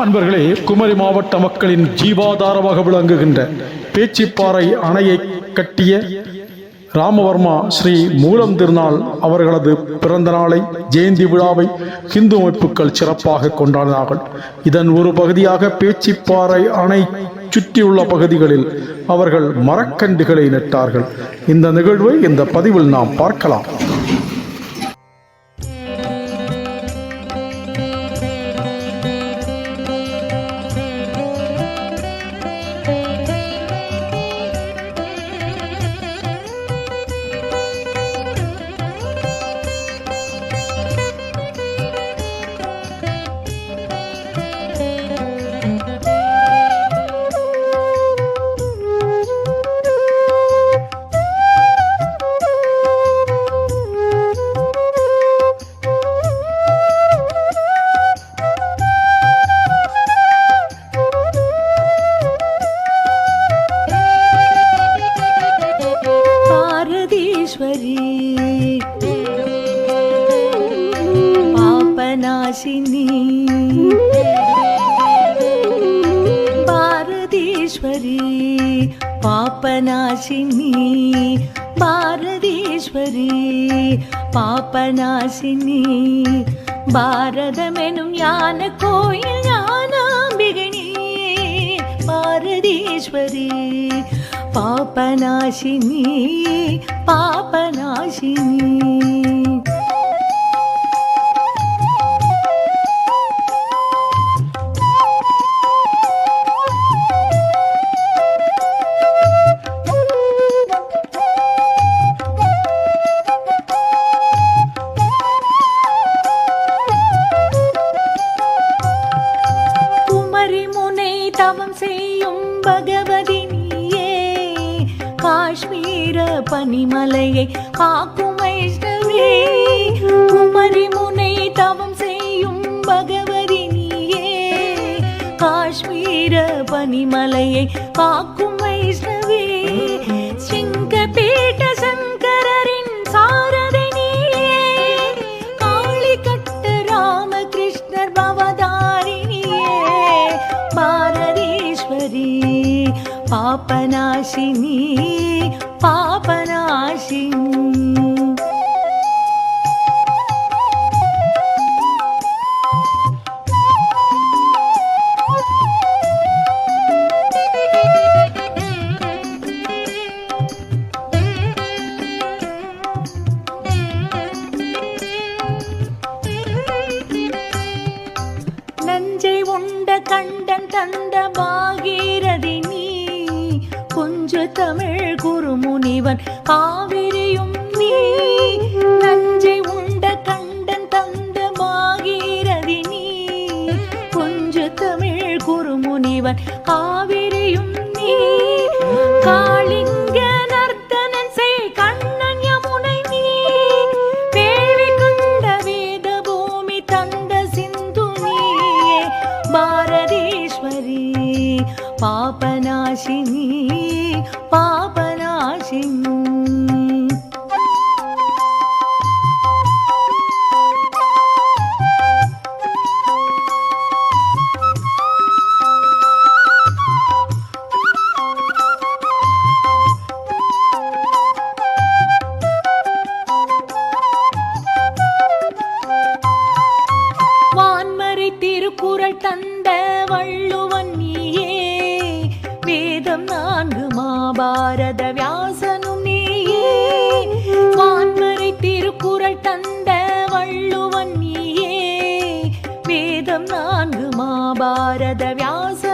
அன்பர்களே குமரி மாவட்ட மக்களின் ஜீவாதாரமாக விளங்குகின்ற பேச்சிப்பாறை அணையை கட்டிய ராமவர்மா ஸ்ரீ மூலம் திருநாள் அவர்களது பிறந்த நாளை ஜெயந்தி விழாவை இந்து அமைப்புகள் சிறப்பாக கொண்டாடினார்கள். இதன் ஒரு பகுதியாக பேச்சிப்பாறை அணை சுற்றியுள்ள பகுதிகளில் அவர்கள் மரக்கன்றுகளை நட்டார்கள். இந்த நிகழ்வை இந்த பதிவில் நாம் பார்க்கலாம். பாரதீஸ்வரி பாபநாசினி பாரதீஸ்வரி பாபநாசினி பாரதீஸ்வரி பாபநாசினி பாரதமெனும் ஞான கோயில் ஞானாம்பிகனி பாபநாசினி பாபநாசினி. குமரி முனை தவம் செய்யும் பகவதி காஷ்மீர பனிமலையை காக்கும் வைஷ்ணவே. குமரி முனை தவம் செய்யும் பகவதி நீயே. காஷ்மீர பனிமலையை காக்கும் வைஷ்ணவே. சிங்கபீட்ட சங்கரின் சாரதி நீயே. காளி கட்ட ராமகிருஷ்ணர் பவதாரிணியே பாரதீஸ்வரி பாபநாசினி பாபநாசினி. நஞ்சை உண்ட கண்டன் தந்த பாகீரதி என்று கொஞ்சு தமிழ் குருமுனிவன். காவிரியும் நீ நஞ்சை உண்ட கண்டன் தந்த பாகீரதி நீ. கொஞ்ச தமிழ் குருமுனிவன். காவிரியும் நீ காளிங்க பாபநாசினி பாபநாசினி. வான்மறை திருக்குறள் தந்த வள்ளுவன் நீயே. வேதம் நான்கு மாபாரத வியாசனும் நீயே. வான்மறை திருக்குறள் தந்த வள்ளுவன் நீயே. வேதம் நான்கு மாபாரத வியாச